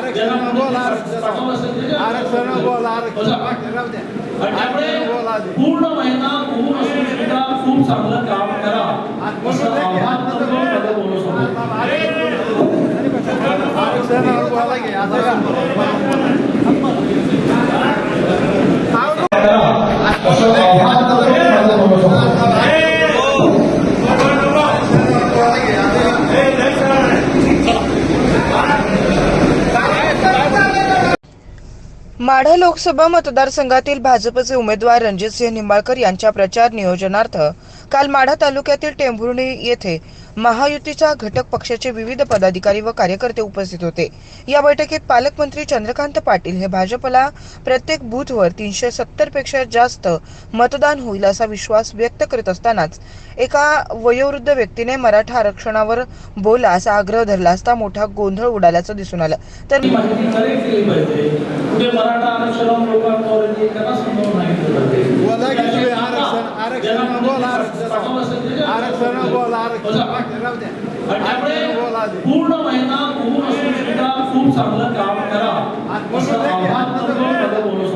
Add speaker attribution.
Speaker 1: आरक्षण आरक्षण आरक्षण आरक्षण बोला आरक्षण राहू द्या
Speaker 2: पूर्ण महिना होऊन सुविधा खूप चांगलं काम करा
Speaker 1: आरक्षण बोला आता का?
Speaker 2: करा असं आव्हान करतो माझं बोलू समोर.
Speaker 3: माढा लोकसभा मतदारसंघातील भाजपचे उमेदवार रणजितसिंह निंबाळकर यांच्या प्रचार नियोजनार्थ काल माढा तालुक्यातील टेंभुर्णी येथे महायुतीच्या घटक पक्षाचे विविध पदाधिकारी व कार्यकर्ते उपस्थित होते. या बैठकीत पालकमंत्री चंद्रकांत पाटील हे भाजपला प्रत्येक बूथवर तीनशे सत्तरपेक्षा जास्त मतदान होईल असा विश्वास व्यक्त करीत असतानाच एका वयोवृद्ध व्यक्तीने मराठा आरक्षणावर बोला असा आग्रह धरला असता मोठा गोंधळ उडाल्याचं दिसून आलं. तर
Speaker 2: ही मराठा आरक्षण लोकांवर त्यांना समजावून सांगितलं
Speaker 1: आधी.
Speaker 2: पूर्ण महिना होऊन असून सुद्धा खूप चांगलं काम करा असं आव्हान बोलू.